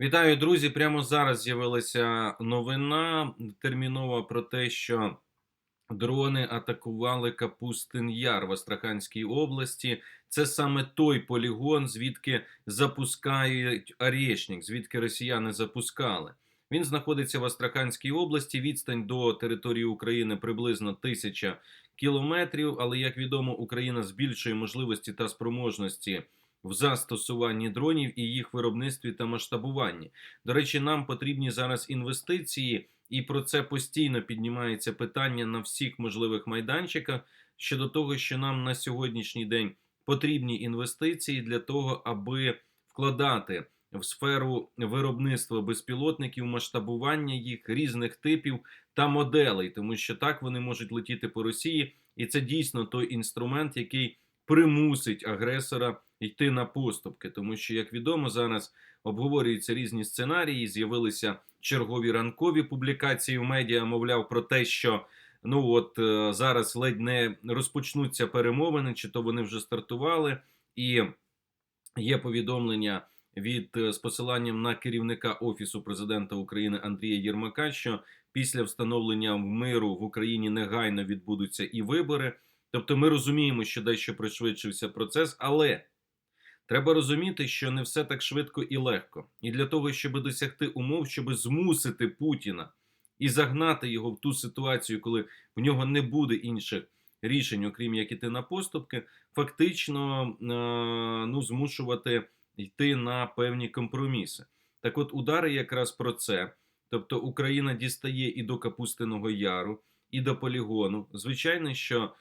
Вітаю, друзі! Прямо зараз з'явилася новина термінова про те, що дрони атакували Капустин Яр в Астраханській області. Це саме той полігон, звідки запускають Арєшнік, звідки росіяни запускали. Він знаходиться в Астраханській області. Відстань до території України приблизно тисяча кілометрів. Але як відомо, Україна збільшує можливості та спроможності в застосуванні дронів і їх виробництві та масштабуванні. До речі, нам потрібні зараз інвестиції, і про це постійно піднімається питання на всіх можливих майданчиках щодо того, що нам на сьогоднішній день потрібні інвестиції для того, аби вкладати в сферу виробництва безпілотників, масштабування їх різних типів та моделей, тому що так вони можуть летіти по Росії, і це дійсно той інструмент, який примусить агресора йти на поступки, тому що, як відомо, зараз обговорюються різні сценарії. З'явилися чергові ранкові публікації в медіа, мовляв, про те, що ну от е, зараз ледь не розпочнуться перемовини, чи то вони вже стартували, і є повідомлення. Від е, з посиланням на керівника офісу президента України Андрія Єрмака, що після встановлення миру в Україні негайно відбудуться і вибори. Тобто, ми розуміємо, що дещо пришвидшився процес, але Треба розуміти, що не все так швидко і легко. І для того, щоб досягти умов, щоб змусити Путіна і загнати його в ту ситуацію, коли в нього не буде інших рішень, окрім як іти на поступки, фактично ну, змушувати йти на певні компроміси. Так, от удари якраз про це. Тобто Україна дістає і до Капустиного Яру, і до полігону. Звичайно, що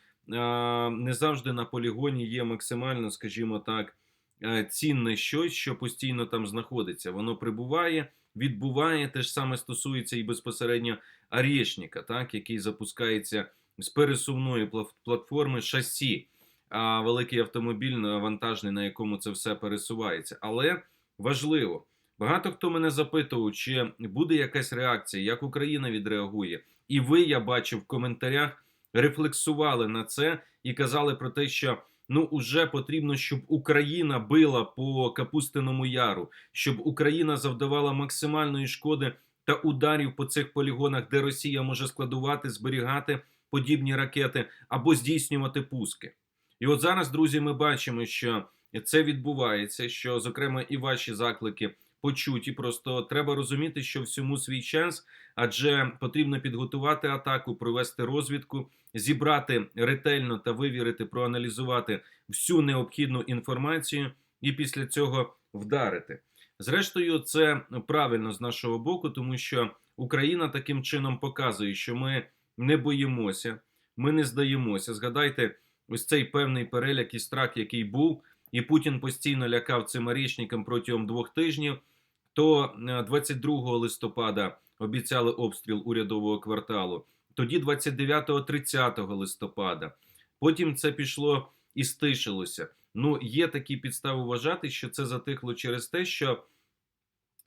не завжди на полігоні є максимально, скажімо так. Е, цінне щось, що постійно там знаходиться. Воно прибуває, відбуває. Те ж саме стосується і безпосередньо Арєшніка, так, який запускається з пересувної платформи шасі, а великий автомобіль вантажний, на якому це все пересувається. Але важливо. Багато хто мене запитував, чи буде якась реакція, як Україна відреагує. І ви, я бачив в коментарях, рефлексували на це і казали про те, що ну уже потрібно, щоб Україна била по Капустиному Яру, щоб Україна завдавала максимальної шкоди та ударів по цих полігонах, де Росія може складувати, зберігати подібні ракети або здійснювати пуски. І от зараз, друзі, ми бачимо, що це відбувається. Що, зокрема, і ваші заклики почуті. Просто треба розуміти, що всьому свій час, адже потрібно підготувати атаку, провести розвідку, зібрати ретельно та вивірити, проаналізувати всю необхідну інформацію, і після цього вдарити. Зрештою, це правильно з нашого боку, тому що Україна таким чином показує, що ми не боїмося, ми не здаємося. Згадайте, ось цей певний переляк і страх, який був, і Путін постійно лякав цим арішникам протягом двох тижнів то 22 е, листопада обіцяли обстріл урядового кварталу, тоді 29-30 листопада. Потім це пішло і стишилося. Ну, є такі підстави вважати, що це затихло через те, що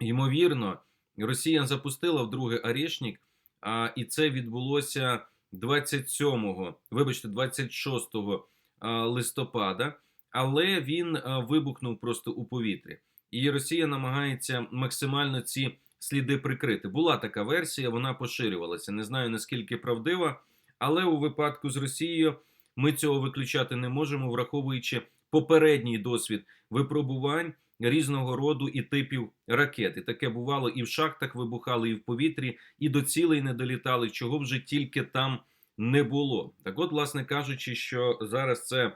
ймовірно Росія запустила вдруге Арішнік, а і це відбулося 27-го, вибачте, 26 листопада, але він вибухнув просто у повітрі і Росія намагається максимально ці сліди прикрити. Була така версія, вона поширювалася. Не знаю наскільки правдива, але у випадку з Росією ми цього виключати не можемо, враховуючи попередній досвід випробувань різного роду і типів ракет. І таке бувало і в шахтах вибухали, і в повітрі, і до цілей не долітали, чого вже тільки там не було. Так, от, власне кажучи, що зараз це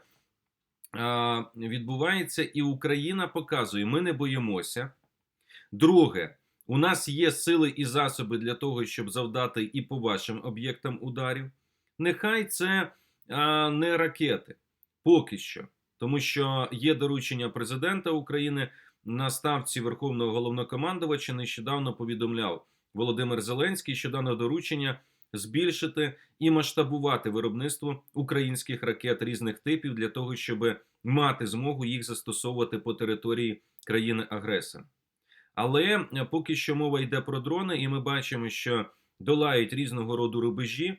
відбувається, і Україна показує, ми не боїмося. Друге, у нас є сили і засоби для того, щоб завдати і по вашим об'єктам ударів. Нехай це а, не ракети поки що, тому що є доручення президента України на ставці Верховного головнокомандувача. Нещодавно повідомляв Володимир Зеленський, що дане доручення збільшити і масштабувати виробництво українських ракет різних типів для того, щоб мати змогу їх застосовувати по території країни-агресора. Але е, поки що мова йде про дрони, і ми бачимо, що долають різного роду рубежі,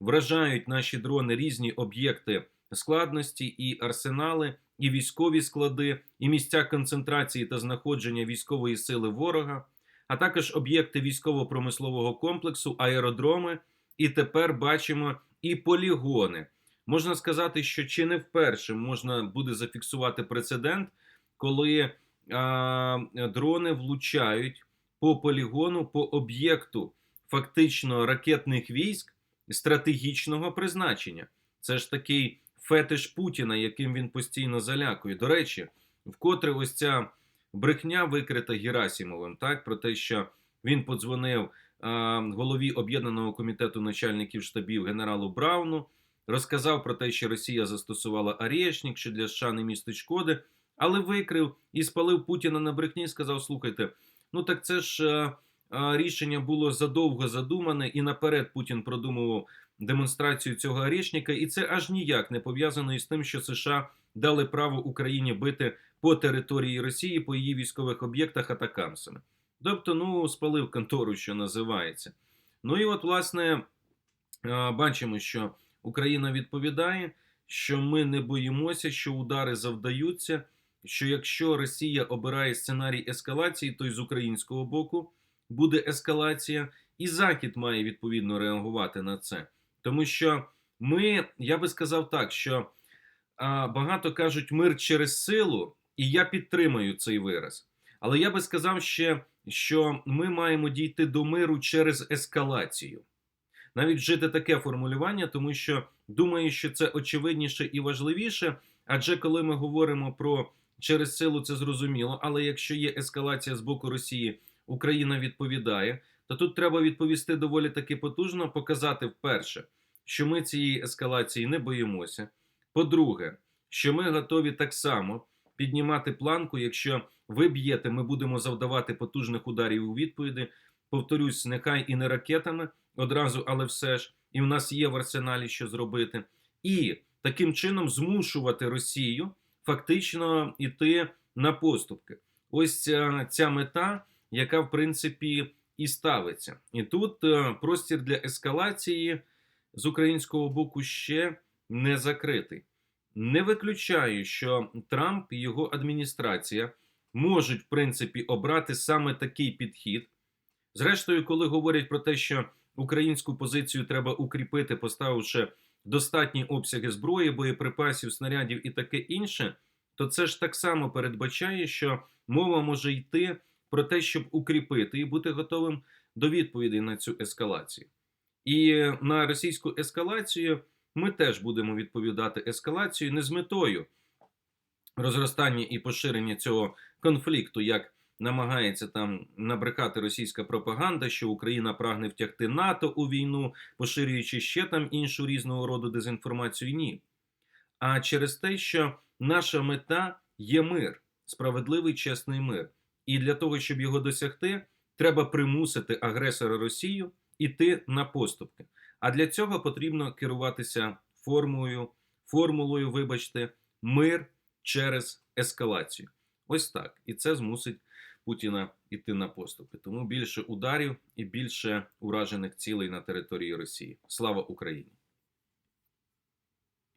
вражають наші дрони різні об'єкти складності і арсенали, і військові склади, і місця концентрації та знаходження військової сили ворога, а також об'єкти військово-промислового комплексу, аеродроми. І тепер бачимо і полігони. Можна сказати, що чи не вперше можна буде зафіксувати прецедент, коли а, дрони влучають по полігону, по об'єкту фактично ракетних військ стратегічного призначення. Це ж такий фетиш Путіна, яким він постійно залякує. До речі, вкотре ось ця брехня викрита Герасімовим, так про те, що він подзвонив голові об'єднаного комітету начальників штабів генералу Брауну, розказав про те, що Росія застосувала Арєшнік, що для США не містить шкоди, але викрив і спалив Путіна на брехні. і Сказав: слухайте, ну так це ж. а, а, Рішення було задовго задумане, і наперед Путін продумував демонстрацію цього Арєшніка, і це аж ніяк не пов'язано із тим, що США дали право Україні бити по території Росії, по її військових об'єктах атакамсами. Тобто, ну, спалив контору, що називається. Ну і от, власне, бачимо, що Україна відповідає, що ми не боїмося, що удари завдаються. Що якщо Росія обирає сценарій ескалації, то й з українського боку буде ескалація, і Захід має відповідно реагувати на це. Тому що ми, я би сказав так, що багато кажуть мир через силу, і я підтримую цей вираз. Але я би сказав ще, що ми маємо дійти до миру через ескалацію. Навіть вжити таке формулювання, тому що думаю, що це очевидніше і важливіше. Адже коли ми говоримо про через силу, це зрозуміло. Але якщо є ескалація з боку Росії, Україна відповідає, то тут треба відповісти доволі таки потужно, показати вперше, що ми цієї ескалації не боїмося. По-друге, що ми готові так само піднімати планку. Якщо ви б'єте, ми будемо завдавати потужних ударів у відповіді. Повторюсь, нехай і не ракетами одразу, але все ж, і в нас є в арсеналі що зробити, і таким чином змушувати Росію фактично йти на поступки. Ось ця, ця мета, яка в принципі і ставиться. І тут е, простір для ескалації з українського боку ще не закритий. Не виключаю, що Трамп і його адміністрація можуть, в принципі, обрати саме такий підхід. Зрештою, коли говорять про те, що українську позицію треба укріпити, поставивши достатні обсяги зброї, боєприпасів, снарядів і таке інше, то це ж так само передбачає, що мова може йти про те, щоб укріпити і бути готовим до відповідей на цю ескалацію. І на російську ескалацію ми теж будемо відповідати ескалацією не з метою розростання і поширення цього конфлікту, як намагається там набрехати російська пропаганда, що Україна прагне втягти НАТО у війну, поширюючи ще там іншу різного роду дезінформацію. Ні. А через те, що наша мета є мир, справедливий чесний мир. І для того, щоб його досягти, треба примусити агресора Росію іти на поступки. А для цього потрібно керуватися формулою, формулою, вибачте, мир через ескалацію. Ось так. І це змусить Путіна йти на поступки. Тому більше ударів і більше уражених цілей на території Росії. Слава Україні!